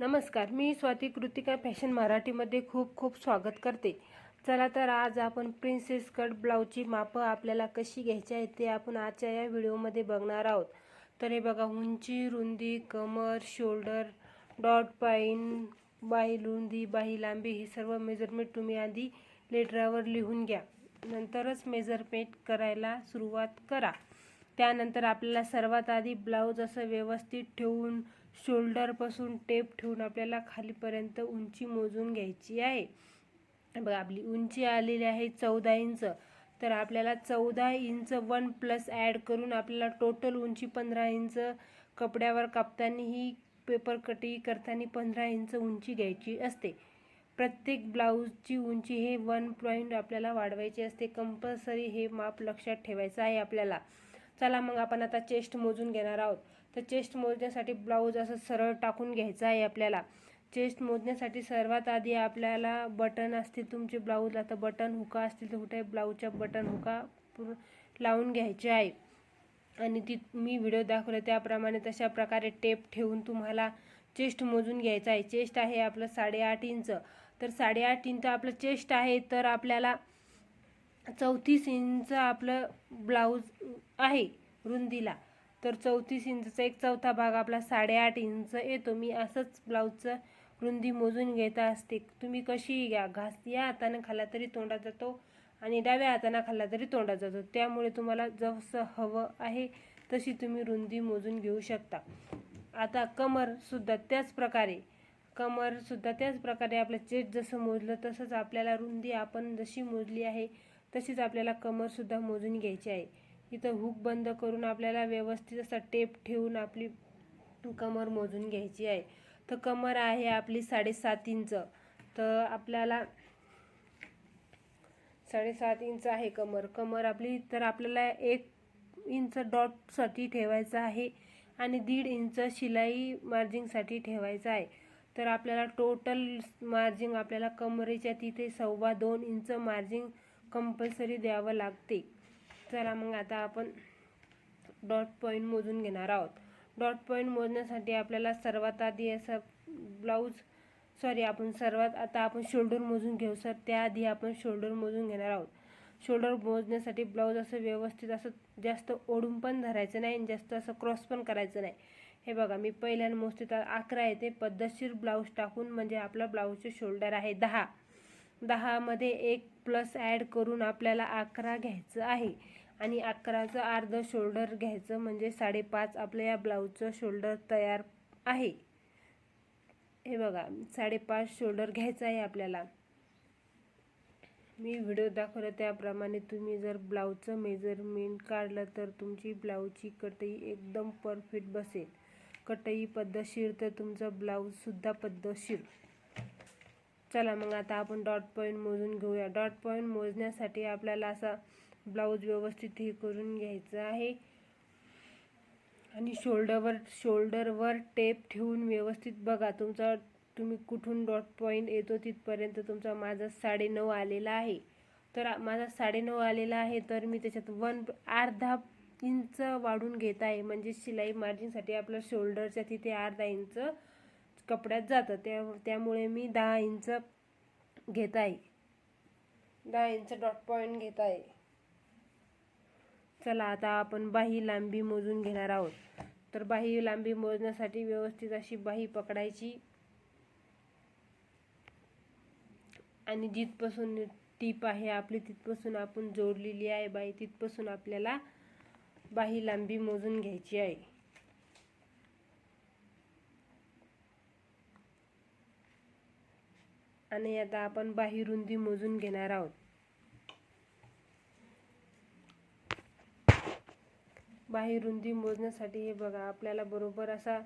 नमस्कार मी स्वाती कृतिका फॅशन मराठीमध्ये खूप खूप स्वागत करते. चला तर आज आपण प्रिन्सेस कट ब्लाऊजची मापं आपल्याला कशी घ्यायची आहे ते आपण आजच्या या व्हिडिओमध्ये बघणार आहोत. तर हे बघा उंची रुंदी कमर शोल्डर डॉट पाईन बाही रुंदी बाही लांबी हे सर्व मेजरमेंट तुम्ही आधी लेटरावर लिहून घ्या. नंतरच मेजरमेंट करायला सुरुवात करा. त्यानंतर आपल्याला सर्वात आधी ब्लाऊज असं व्यवस्थित ठेवून शोल्डरपासून टेप ठेवून आपल्याला खालीपर्यंत उंची मोजून घ्यायची आहे. बघा आपली उंची आलेली आहे चौदा इंच. तर आपल्याला चौदा इंच वन प्लस ॲड करून आपल्याला टोटल उंची पंधरा इंच कपड्यावर कापताना ही पेपर कटिंग करताना पंधरा इंच उंची घ्यायची असते. प्रत्येक ब्लाऊजची उंची हे वन पॉईंट आपल्याला वाढवायची असते. कंपल्सरी हे माप लक्षात ठेवायचं आहे आपल्याला. चला मग आपण आता चेस्ट मोजून घेणार आहोत. तर चेस्ट मोजण्यासाठी ब्लाऊज असं सरळ टाकून घ्यायचं आहे आपल्याला. चेस्ट मोजण्यासाठी सर्वात आधी आपल्याला बटन असतील तुमचे ब्लाऊजला तर बटन हुका असतील तर कुठे ब्लाऊजच्या बटन हुका पूर्ण लावून घ्यायचे आहे. आणि ती मी व्हिडिओ दाखवला त्याप्रमाणे तशा प्रकारे टेप ठेवून तुम्हाला चेस्ट मोजून घ्यायचं आहे. चेस्ट आहे आपलं साडेआठ इंच. तर साडेआठ इंच आपलं चेस्ट आहे तर आपल्याला चौतीस इंच आपलं ब्लाऊज आहे रुंदीला. तर चौतीस इंचचा एक चौथा भाग आपला साडेआठ इंच येतो. मी असंच ब्लाऊजचं रुंदी मोजून घेता असते. तुम्ही कशीही घ्या? घास या हाताने खाल्ला तरी तोंडात जातो आणि डाव्या हाताने खाल्ला तरी तोंडात जातो. त्यामुळे तुम्हाला जसं हवं आहे तशी तुम्ही रुंदी मोजून घेऊ शकता. आता कमरसुद्धा त्याच प्रकारे कमरसुद्धा त्याच प्रकारे आपलं चेट जसं मोजलं तसंच आपल्याला रुंदी आपण जशी मोजली आहे तशीच आपल्याला कमरसुद्धा मोजून घ्यायची आहे. इथं हुक बंद करून आपल्याला व्यवस्थित असा टेप ठेवून आपली कमर मोजून घ्यायची आहे. तर कमर आहे आपली साडेसात इंच. तर आपल्याला साडेसात इंच आहे कमर. कमर आपली तर आपल्याला एक इंच डॉटसाठी ठेवायचं आहे आणि दीड इंच शिलाई मार्जिंगसाठी ठेवायचं आहे. तर आपल्याला टोटल मार्जिंग आपल्याला कमरेच्या तिथे सव्वा दोन इंच मार्जिंग कंपल्सरी द्यावं लागते. चला मग आता आपण डॉट पॉईंट मोजून घेणार आहोत. डॉट पॉईंट मोजण्यासाठी आपल्याला सर्वात आधी असं ब्लाऊज सॉरी आपण सर्वात आता आपण शोल्डर मोजून घेऊ. सर त्याआधी आपण शोल्डर मोजून घेणार आहोत. शोल्डर मोजण्यासाठी ब्लाऊज असं व्यवस्थित असं जास्त ओढून पण धरायचं नाही आणि जास्त असं क्रॉस पण करायचं नाही. हे बघा मी पहिल्यानं मोजते तर अकरा येते. पद्धतशीर ब्लाऊज टाकून म्हणजे आपला ब्लाऊजचे शोल्डर आहे दहा. दहामध्ये एक प्लस ॲड करून आपल्याला अकरा घ्यायचं आहे. आणि अकराचं अर्ध शोल्डर घ्यायचं म्हणजे साडेपाच आपलं या ब्लाऊजचं शोल्डर तयार आहे. हे बघा साडेपाच शोल्डर घ्यायचं आहे आपल्याला. मी व्हिडिओ दाखवला त्याप्रमाणे तुम्ही जर ब्लाऊजचं मेजरमेंट काढलं तर तुमची ब्लाऊजची कटई एकदम परफेक्ट बसेल. कटई पद्धतशीर तर तुमचं ब्लाऊजसुद्धा पद्धतशीर. चला मग आता आपण डॉट पॉईंट मोजून घेऊया. डॉट पॉईंट मोजण्यासाठी आपल्याला असा ब्लाऊज व्यवस्थित हे करून घ्यायचं आहे. आणि शोल्डरवर शोल्डरवर टेप ठेवून व्यवस्थित बघा. तुमचा तुम्ही कुठून डॉट पॉईंट येतो तिथपर्यंत तुमचा माझा साडेनऊ आलेला आहे. तर माझा साडेनऊ आलेला आहे तर मी त्याच्यात वन अर्धा इंच वाढून घेत आहे. म्हणजे शिलाई मार्जिनसाठी आपलं शोल्डरच्या तिथे अर्धा इंच कपड्यात जातं. त्या त्यामुळे मी दहा इंच घेत आहे. दहा इंच डॉट पॉईंट घेत आहे. चला आता आपण बाही लांबी मोजून घेणार आहोत. तर बाही लांबी मोजण्यासाठी व्यवस्थित अशी बाही पकडायची. आणि जिथपासून टीप आहे आपली तिथपासून आपण जोडलेली आहे बाई तिथपासून आपल्याला बाही लांबी मोजून घ्यायची आहे. आणि आता आपण बाही रुंदी मोजून घेणार आहोत. बाही रुंदी मोजण्यासाठी हे बघा आपल्याला बरोबर असा